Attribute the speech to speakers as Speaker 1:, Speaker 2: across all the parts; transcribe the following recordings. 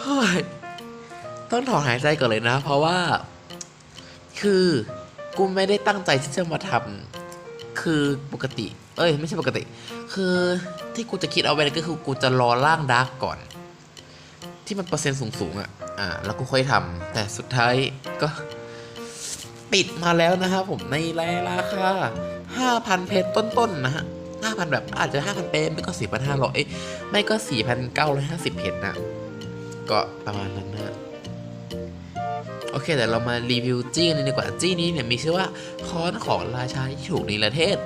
Speaker 1: เฮ้ย ต้องถอนหายใจก่อนเลยนะ เพราะว่า คือกูไม่ได้ตั้งใจที่จะมาทำคือปกติ เอ้ย ไม่ใช่ปกติ คือที่กูจะคิดเอาไว้ก็คือกูจะรอร่างดาร์กก่อน ที่มันเปอร์เซ็นต์สูงๆอะ อ่า แล้วกูค่อยทำแต่สุดท้ายก็ปิดมาแล้วนะครับผมในราคา5,000 เพชรต้นๆนะฮะ5,000 แบบอาจจะ 5,000เพชรไม่ก็4,500เอ้ยไม่ก็ 4,950 เพชรนะ ก็ประมาณนั้นนะโอเคแต่เรามารีวิวจี้กันเลยดีกว่าจี้นี้เนี่ยมีชื่อว่าค้อนของราชาที่ถูกในประเทศ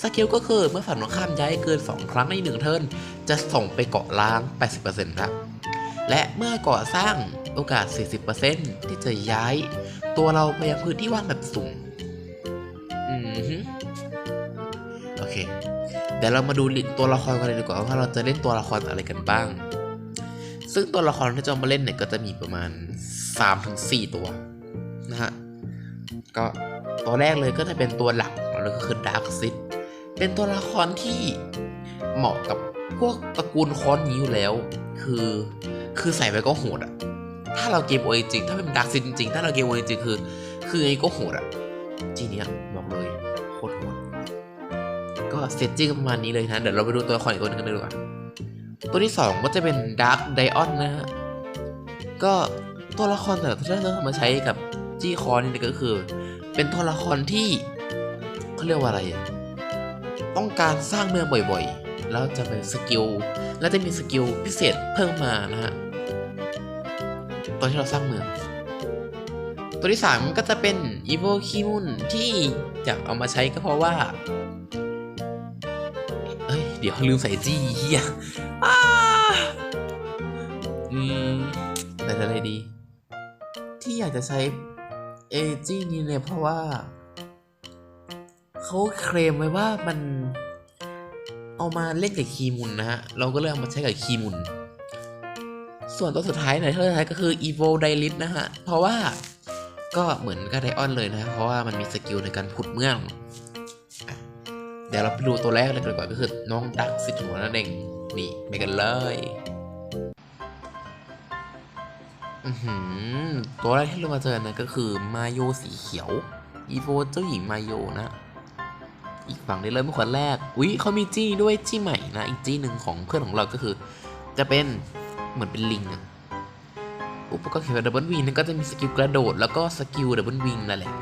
Speaker 1: สกิลก็คือเมื่อฝั่งตรงข้ามย้ายเกิน 2 ครั้งใน 1 เทิร์นจะส่งไปเกาะล้าง 80%ครับและเมื่อก่อสร้างโอกาส 40%ที่จะย้าย ตัวเราไปยังพื้นที่ว่างแบบสุ่มอืมโอเคเดี๋ยวเรามาดูตัวละครกันเลยดีกว่าว่าเราจะเล่นตัวละครอะไรกันบ้าง ซึ่งตัวละครที่จะมาเล่นเนี่ยก็จะมีประมาณ 3-4 ตัวนะฮะ ก็ตัวแรกเลยก็จะเป็นตัวหลักแล้วก็คือดาร์คซิเป็นตัวละครที่เหมาะกับพวกตระกูลคอนนี้อยู่แล้ว คือคือใส่ไปก็โหดอะถ้าเราเกมโอจริงถ้าเป็นดาร์คซิจริงถ้าเราเกมโอจริงคือ คือไงก็โหดอะจีเนี้ยบอกเลยโคตรโหดก็เซตจิ้งประมาณนี้เลยนะเดี๋ยวเราไปดูตัวละครอีกตัวหนึงกันดีกว่า ตัวที่ 2 ก็จะเป็นดาร์ d ไดออนนะฮะ ก็ตัวละครแต่ละตัวที่เรามาใช้กับจี้คอนี่ก็คือ เป็นตัวละครที่เขาเรียกว่าอะไร ต้องการสร้างเมืองบ่อยๆ แล้วจะเป็นสกิล แล้วจะมีสกิลพิเศษเพิ่มมานะฮะ ตอนที่เราสร้างเมือง ตัวที่ 3 ก็จะเป็น e v o คิมุนที่อยากเอามาใช้ก็เพราะว่าเอ้ย เดี๋ยวลืมใส่จี้เฮีย แต่อะไรดี ที่อยากจะใช้เอจี้นี้เนี่ยเพราะว่า เขาเคลมไว้ว่ามันเอามาเล่นกับคีมุนนะฮะ เราก็เลยเอามาใช้กับคีมุน ส่วนตัวสุดท้ายในเท่าสุดท้ายก็คือ Evo d i l i t นะฮะ เพราะว่าก็เหมือนกับไดออนเลยนะ เพราะว่ามันมีสกิลในการขุดเมือง เดี๋ยวเราไปดูตัวแรกเลยดีกว่าก็คือน้องดักสิทธิ์หัวนั่นเองนี่ไปกันเลย ตัวแรกที่เรามาเจอนะก็คือมาโยสีเขียว อีโวเจ้าหญิงมาโยนะ อีกฝั่งได้เลยเมื่อคนแรก อุ๊ยเขามีจี้ด้วยจี้ใหม่นะ อีกจี้หนึ่งของเพื่อนของเราก็คือ จะเป็นเหมือนเป็นลิงอะอุปกรณ์เขียวดับเบิลวิงนั่นก็จะมีสกิลกระโดด แล้วก็สกิลดับเบิลวิงนั่นแหละ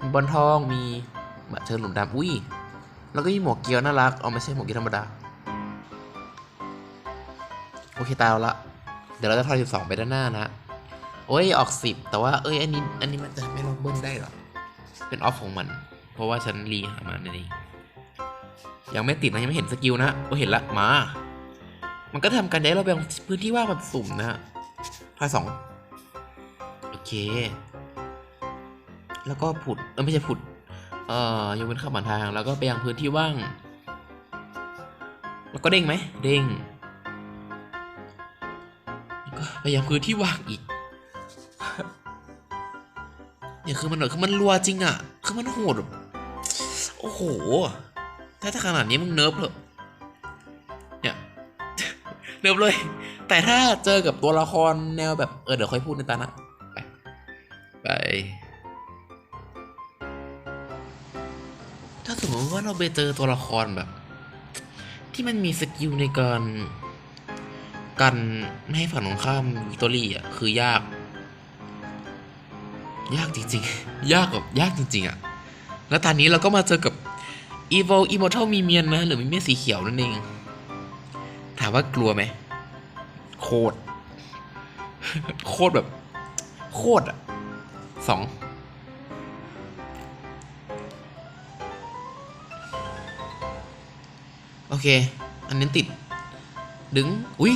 Speaker 1: มีบอลทองมีบัตรเชิญหลุมดำอุ้ยแล้วก็มีหมวกเกียวน่ารักเอาไม่ใช่หมวกเกียวธรรมดา โอเคตายละ เดี๋ยวเราจะทอยสิบสองไปด้านหน้านะ โอ้ยออกสิบแต่ว่าเอ้ยอันนี้อันนี้มันจะไม่ลองเบิ้ลได้หรอ เป็นออฟของมัน เพราะว่าฉันรีหามาในนี้ยังไม่ติดนะยังไม่เห็นสกิลนะโอ้เห็นละมา มันก็ทำกันได้เราไปพื้นที่ว่างแบบสุ่มนะฮะทอยสองโอเค แล้วก็ผุดเออไม่ใช่ผุด เอ่อยกเว้นข้ามผ่านทาง แล้วก็ไปยังพื้นที่ว่าง แล้วก็เด้งไหมเด้ง พยายามพื้นที่ว่างอีกเนี่ยคือมันแบบคือมันรัวจริงอะ คือมันโหดโอ้โห ถ้าถ้าขนาดนี้มึงเนิร์ฟเหรอเนี่ยเนิร์ฟเลย แต่ถ้าเจอกับตัวละครแนวแบบเออเดี๋ยวค่อยพูดในตานะไปไปถ้าสมมติว่าเราไปเจอตัวละครแบบ ที่มันมีสกิลในการ กันไม่ให้ฝั่งตรงข้ามวิกตอรี่อะคือยาก ยากจริงๆ ยากแบบยากจริง ๆ อะ แล้วตอนนี้เราก็มาเจอกับ Evil Immortal มีเมียนนะ หรือมีเมียนสีเขียวนั่นเอง ถามว่ากลัวไหม โคตร โคตรแบบ โคตรอะสองโอเค อันนี้ติด ดึง อุ้ย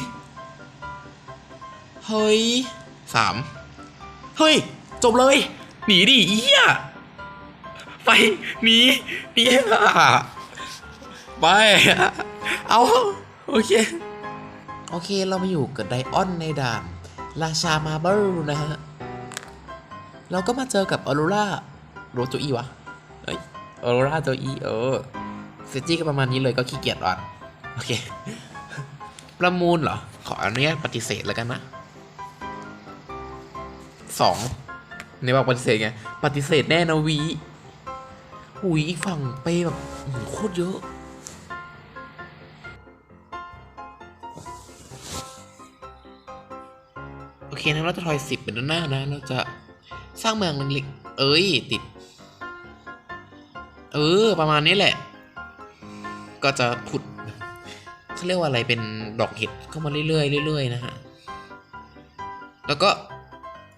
Speaker 1: เฮ้ยสามเฮ้ย จบเลย หนีดิเอี้ย ไป หนีหนีอะไป เอา โอเค โอเคเรามาอยู่กับไดออนในด่าน ราชามาเบิลนะฮะ เราก็มาเจอกับออโรราโรโจอีวะเฮ้ยออโรราโจอีเออเซจี้ก็ประมาณนี้เลยก็ขี้เกียจอ่อน โอเค ประมูลเหรอ ขออนุญาตปฏิเสธแล้วกันนะ สองในบอกปฏิเสธไง ปฏิเสธแน่นะวีหุยอีกฝั่งไปแบบโคตรเยอะ โอเคนะเราจะทอยสิบเป็นด้านหน้านะ เราจะสร้างเมืองเล็กๆเอ้ย ติด เออ ประมาณนี้แหละ ก็จะผุดเขาเรียกว่าอะไรเป็นดอกเห็ดเข้ามาเรื่อยๆเรื่อยๆนะฮะ แล้วก็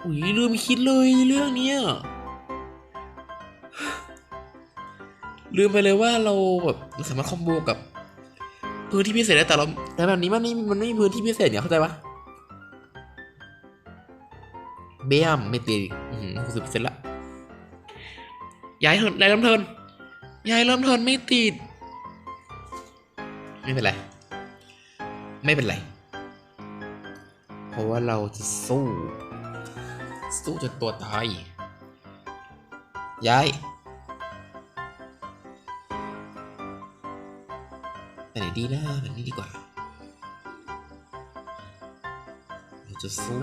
Speaker 1: อุ้ยลืมคิดเลยเรื่องเนี้ยลืมไปเลยว่าเราแบบสามารถคอมโบกับพื้นที่พิเศษได้แต่เราแต่แบบนี้มันไม่มันไม่มีพื้นที่พิเศษเนี่ยเข้าใจปะเบี้ยมไม่ตีหกสิบเปอร์เซ็นต์ละย้ายเทินย้ายเริ่มเทินย้ายเริ่มเทินไม่ติด ไม่เป็นไร ไม่เป็นไร เพราะว่าเราจะสู้ สู้จนตัวตาย ย้ายไปไหนดีนะแบบนี้ดีกว่าเราจะสู้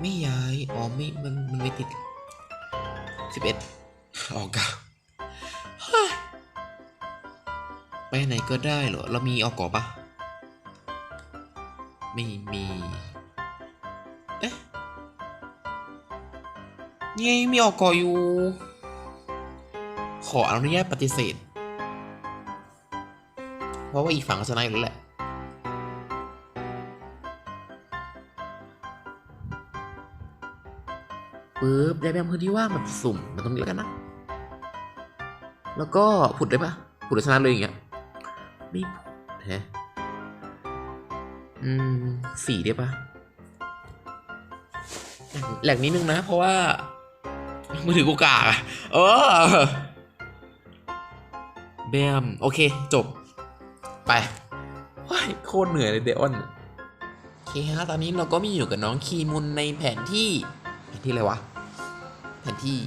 Speaker 1: ไม่ย้าย อ๋อ ไม่ มัน มันไม่ติดสิบเอ็ดออกกาเฮ้ยไปไหนก็ได้เหรอ เรามีออกก่อปะไม่มี เอ๊ะนี่ไงมีออกก่ออยู่ ขออนุญาตปฏิเสธ เพราะว่าอีกฝั่งก็ชนะอยู่แล้วแหละปึ๊บได้แบ่งพื้นที่ว่างแบบสุ่มมาตรงนี้แล้วกันนะ แล้วก็ผุดได้ปะผุดชนะเลยอย่างเงี้ยไม่ผุดแฮะอืมสี่ได้ปะ แหลกนิดนึงนะ เพราะว่ามือถือกูกากอะเออแบมโอเค จบ ไปโอ้ยโคตรเหนื่อยเลยเดออนโอเคฮะตอนนี้เราก็มีอยู่กับน้องคีมุนในแผนที่ แผนที่อะไรวะ แผนที่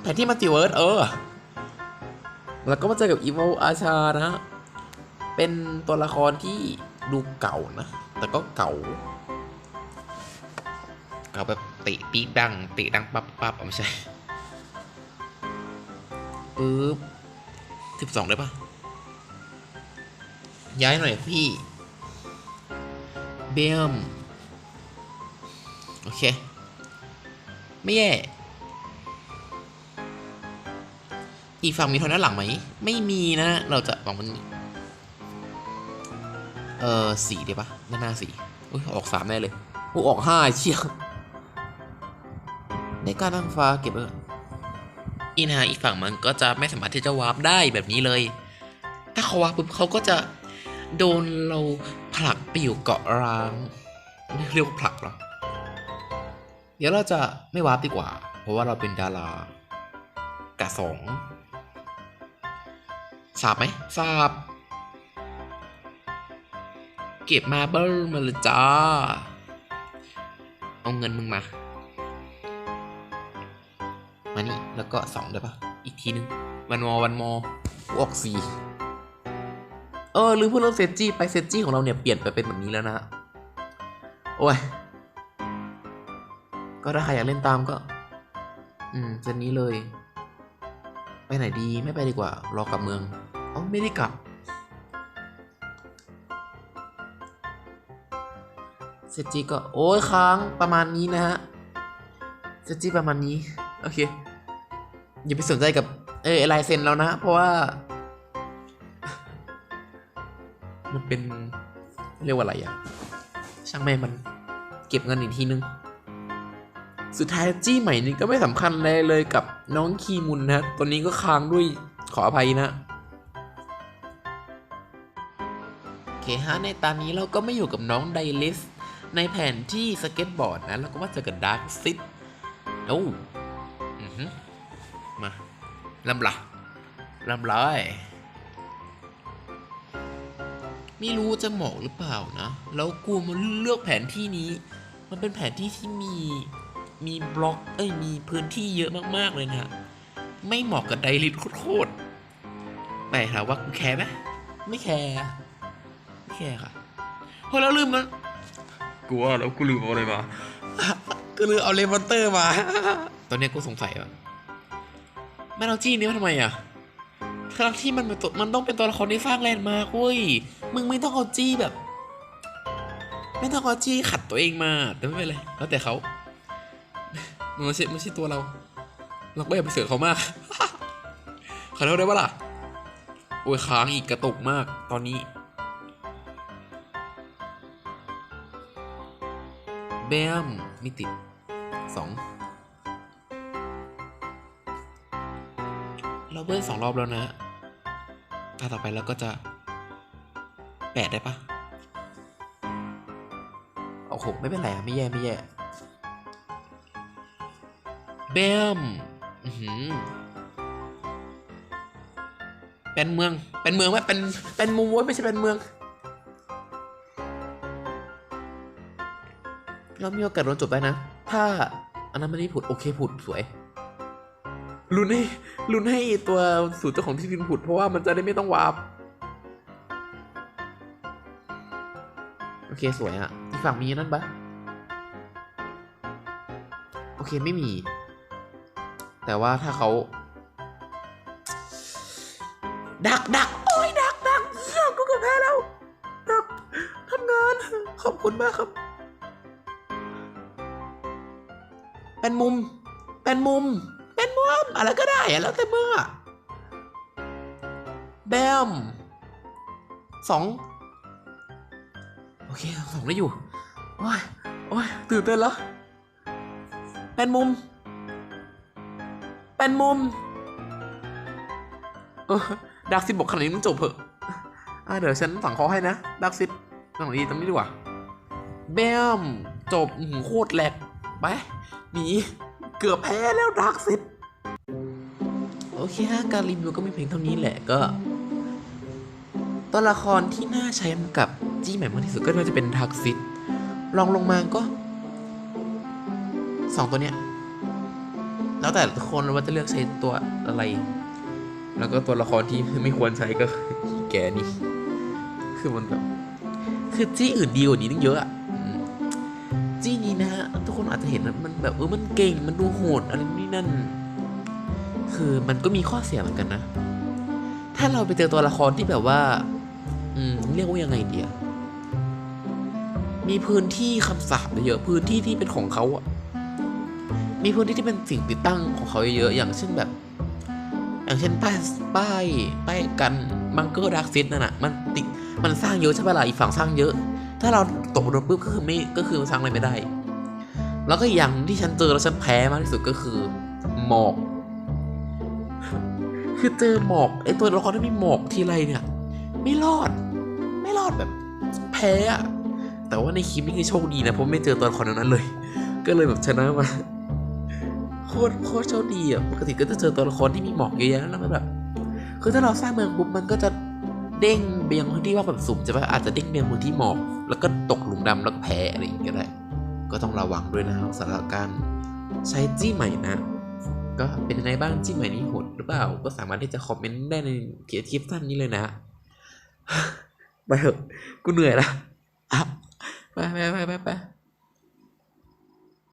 Speaker 1: แผนที่มัลติเวิร์สเออ แล้วก็มาเจอกับอีโวอาชานะ เป็นตัวละครที่ดูเก่านะ แต่ก็เก่า เก่าแบบเตะปี๊ดดังเตะดังปั๊บปั๊บอาไม่ใช่ปึ๊บสิบสองได้ปะย้ายหน่อยพี่ เบมโอเค ไม่แย่ อีกฝั่งมีทนด้านหลังไหม ไม่มีนะ เราจะฝั่งมันเออสี่ได้ปะด้านหน้าสี่อุ้ยออกสามแน่เลยกูออกห้าเชี่ย ในการตั้งฟ้าเก็บไว้ก่อนอีนะฮะอีกฝั่งมันก็จะไม่สามารถที่จะวาร์ปได้แบบนี้เลย ถ้าเขาวาร์ปปุ๊บเขาก็จะโดนเราผลักไปอยู่เกาะร้าง เรียกว่าผลักหรอ เดี๋ยวเราจะไม่วาร์ปดีกว่า เพราะว่าเราเป็นดารากะสองสาบไหมสาบ เก็บมาเบิลมาเลยจ้า เอาเงินมึงมา มานี่ แล้วก็สองได้ปะอีกทีนึงวันมอวันมอออกสี่เออลืมพูดเรื่องเซจจี้ไปเซจจี้ของเราเนี่ยเปลี่ยนไปเป็นแบบนี้แล้วนะโอ้ยก็ถ้าใครอยากเล่นตามก็ อืมเซตนี้เลย ไปไหนดีไม่ไปดีกว่า รอกลับเมืองเอ๋อไม่ได้กลับเซตจีก็โอ้ยค้างประมาณนี้นะฮะเซตจีประมาณนี้ โอเค อย่าไปสนใจกับเออลายเซ็นแล้วนะ เพราะว่า มันเป็นเรียกว่าอะไรอะช่างแม่มันเก็บเงินอีกทีนึง สุดท้ายจี้ใหม่นี้ก็ไม่สำคัญเลยเลยกับน้องคีมุนนะตัวนี้ก็ค้างด้วยขออภัยนะโอเคฮะในตอนนี้เราก็ไม่อยู่กับน้องไดลิส ในแผนที่สเก็ตบอร์ดนะ แล้วก็มาจอกับดาร์คซิตโอ้อือหือ มาลำละลำลายไม่รู้จะเหมาะหรือเปล่านะ แล้วกูมันเลือกแผนที่นี้ มันเป็นแผนที่ที่มีมีบล็อกเอ้ยมีพื้นที่เยอะมากๆเลยนะ ไม่เหมาะกับไดริสโคตรๆแต่ถามว่ากูแคร์ไหมไม่แคร์แขกอะเฮ้ยแล้วลืมมันกูว่าแล้วกูลืมเอาอะไรมาก็ลืมเอาเลมอนเตอร์มา ตอนเนี้ยกูสงสัยว่า แม่เอาจี้นี้มาทำไมอะทั้งที่มันเป็นตัวมันต้องเป็นตัวละครที่สร้างแลนด์มาร์กเว้ย มึงไม่ต้องเอาจี้แบบ ไม่ต้องเอาจี้ขัดตัวเองมาแต่ไม่เป็นไรแล้วแต่เขามันไม่ใช่ไม่ใช่ตัวเรา เราก็อย่าไปเสือกเขามากขอโทษได้ปะล่ะ โอ้ยค้างอีกกระตุกมากตอนนี้แบมไม่ติดสอง เราเบิ้ลสองรอบแล้วนะตาต่อไปเราก็จะแปดได้ปะโอ้โหไม่เป็นไรอะไม่แย่ไม่แย่แบมอือหือเป็นเมือง เป็นเมืองไหมเป็น เป็นมุมเว้ยไม่ใช่เป็นเมือง เรามีโอกาสโดนจบได้นะ ถ้าอันนั้นไม่ได้ผุด โอเคผุดสวย ลุ้นให้ลุ้นให้ตัวสูตรเจ้าของที่ดินผุดเพราะว่ามันจะได้ไม่ต้องวาร์ปโอเคสวยอะอีกฝั่งมีนั่นปะโอเคไม่มี แต่ว่าถ้าเขาดักดักโอ้ยดักดักเหี้ยกูเกือบแพ้แล้วดักทำงาน ขอบคุณมากครับ เป็นมุม เป็นมุม อะไรก็ได้อะแล้วแต่เมึงอแบมสองโอเคสองได้อยู่ โอ้ย โอ้ย ตื่นเต้นแล้ว เป็นมุม เป็นมุม เออดักซิบบอกขนาดนี้มึงจบเถอะอะเดี๋ยวฉันสั่งเขาให้นะ ดักซิบตรงนี้ตรงนี้ดีกว่าแบมจบโคตรแหลก ไป หนี เกือบแพ้แล้วดักซิบ โอเคฮะการรีวิวก็มีเพียงเท่านี้แหละก็ ตัวละครที่น่าใช้กับจี้ใหม่มากที่สุดก็น่าจะเป็นทักซิดลองลงมาก็สองตัวเนี้ยแล้วแต่คนว่าจะเลือกใช้ตัวอะไร แล้วก็ตัวละครที่ไม่ควรใช้ก็คือแกนี่ คือมันแบบคือจี้อื่นดีกว่านี้ตั้งเยอะอะจี้นี้นะฮะทุกคนอาจจะเห็นว่ามันแบบเออมันเก่งมันดูโหดอะไรนี่นั่น คือมันก็มีข้อเสียเหมือนกันนะ ถ้าเราไปเจอตัวละครที่แบบว่า อืมเรียกว่ายังไงเดียมีพื้นที่คำสาปเยอะพื้นที่ที่เป็นของเขาอะมีพื้นที่ที่เป็นสิ่งติดตั้งของเขาเยอะอย่างเช่นแบบ อย่างเช่นป้ายป้ายป้ายกันบังเกอร์ดักซิตนั่นน่ะมันติดมันสร้างเยอะใช่ปะล่ะอีกฝั่งสร้างเยอะ ถ้าเราตกโดนปุ๊บก็คือไม่ก็คือสร้างอะไรไม่ได้ แล้วก็อีกอย่างที่ฉันเจอแล้วฉันแพ้มากที่สุดก็คือหมอก คือเจอหมอกไอตัวละครที่มีหมอกทีไรเนี่ย ไม่รอด ไม่รอดแบบ แพ้อะแต่ว่าในคลิปนี้คือโชคดีนะเพราะไม่เจอตัวละครนั้นเลย ก็เลยแบบชนะมาโคตรโคตรโชคดีอะปกติก็จะเจอตัวละครที่มีหมอกเยอะแยะแล้วมันแบบคือถ้าเราสร้างเมืองปุ๊บมันก็จะเด้งไปยังพื้นที่ว่าแบบสุ่มใช่ปะอาจจะเด้งไปยังพื้นที่หมอกแล้วก็ตกหลุมดำแล้วก็แพ้อะไรอย่างเงี้ยก็ได้ ก็ต้องระวังด้วยนะสำหรับการใช้จี้ใหม่นะ ก็เป็นยังไงบ้างจี้ใหม่นี้โหดหรือเปล่า ก็สามารถที่จะคอมเมนต์ได้ในเขียนคลิปสั้นนี้เลยนะไปเถอะกูเหนื่อยละอะไปไปไปไปไป